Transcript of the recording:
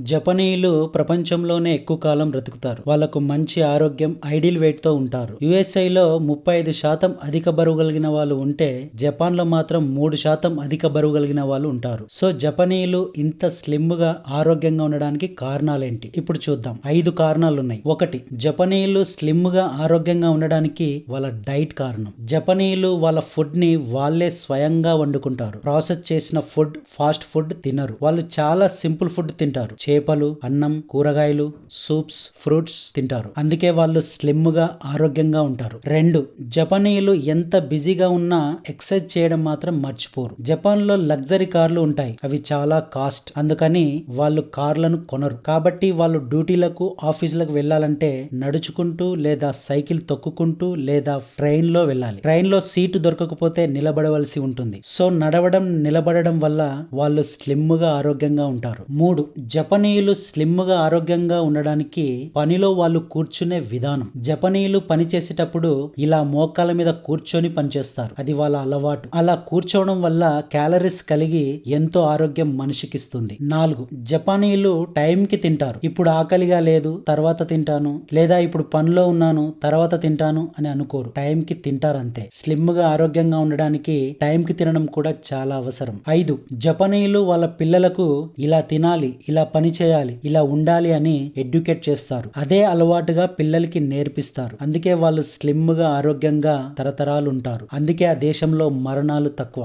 జపనీయులు ప్రపంచంలోనే ఎక్కువ కాలం బ్రతుకుతారు. వాళ్ళకు మంచి ఆరోగ్యం ఐడియల్ వెయిట్తో ఉంటారు. యుఎస్ఐలో ముప్పై ఐదు శాతం అధిక బరువు కలిగిన వాళ్ళు ఉంటే జపాన్లో మాత్రం మూడు శాతం అధిక బరువు కలిగిన వాళ్ళు ఉంటారు. సో జపనీయులు ఇంత స్లిమ్గా ఆరోగ్యంగా ఉండడానికి కారణాలేంటి? ఇప్పుడు చూద్దాం. ఐదు కారణాలు ఉన్నాయి ఒకటి జపనీయులు స్లిమ్గా ఆరోగ్యంగా ఉండడానికి వాళ్ళ డైట్ కారణం. జపనీయులు వాళ్ళ ఫుడ్ని వాళ్ళే స్వయంగా వండుకుంటారు. ప్రాసెస్ చేసిన ఫుడ్ ఫాస్ట్ ఫుడ్ తినరు. వాళ్ళు చాలా సింపుల్ ఫుడ్ తింటారు. చేపలు అన్నం కూరగాయలు సూప్స్ ఫ్రూట్స్ తింటారు. అందుకే వాళ్ళు స్లిమ్గా ఆరోగ్యంగా ఉంటారు. రెండు జపనీయులు ఎంత బిజీగా ఉన్నా ఎక్సర్సైజ్ చేయడం మాత్రం మర్చిపోరు. జపాన్లో లగ్జరీ కార్లు ఉంటాయి. అవి చాలా కాస్ట్. అందుకని వాళ్ళు కార్లను కొనరు. కాబట్టి వాళ్ళు డ్యూటీలకు ఆఫీసులకు వెళ్ళాలంటే నడుచుకుంటూ లేదా సైకిల్ తొక్కుకుంటూ లేదా ట్రైన్లో వెళ్ళాలి. ట్రైన్లో సీటు దొరకకపోతే నిలబడవలసి ఉంటుంది. సో నడవడం నిలబడడం వల్ల వాళ్ళు స్లిమ్గా ఆరోగ్యంగా ఉంటారు. మూడు జపాన్ జపనీయులు స్లిమ్గా ఆరోగ్యంగా ఉండడానికి పనిలో వాళ్ళు కూర్చునే విధానం. జపనీయులు పని చేసేటప్పుడు ఇలా మోకాల మీద కూర్చొని పనిచేస్తారు అది వాళ్ళ అలవాటు. అలా కూర్చోవడం వల్ల క్యాలరీస్ కలిగి ఎంతో ఆరోగ్యం మనిషికిస్తుంది. నాలుగు. జపానీయులు టైం కి తింటారు. ఇప్పుడు ఆకలిగా లేదు తర్వాత తింటాను లేదా ఇప్పుడు పనిలో ఉన్నాను తర్వాత తింటాను అని అనుకోరు. టైం కి తింటారు అంతే స్లిమ్గా ఆరోగ్యంగా ఉండడానికి టైం కి తినడం కూడా చాలా అవసరం. ఐదు. జపనీయులు వాళ్ళ పిల్లలకు ఇలా తినాలి ఇలా పని చేయాలి ఇలా ఉండాలి అని ఎడ్యుకేట్ చేస్తారు. అదే అలవాటుగా పిల్లలకి నేర్పిస్తారు. అందుకే వాళ్ళు స్లిమ్గా ఆరోగ్యంగా తరతరాలు ఉంటారు అందుకే ఆ దేశంలో మరణాలు తక్కువ.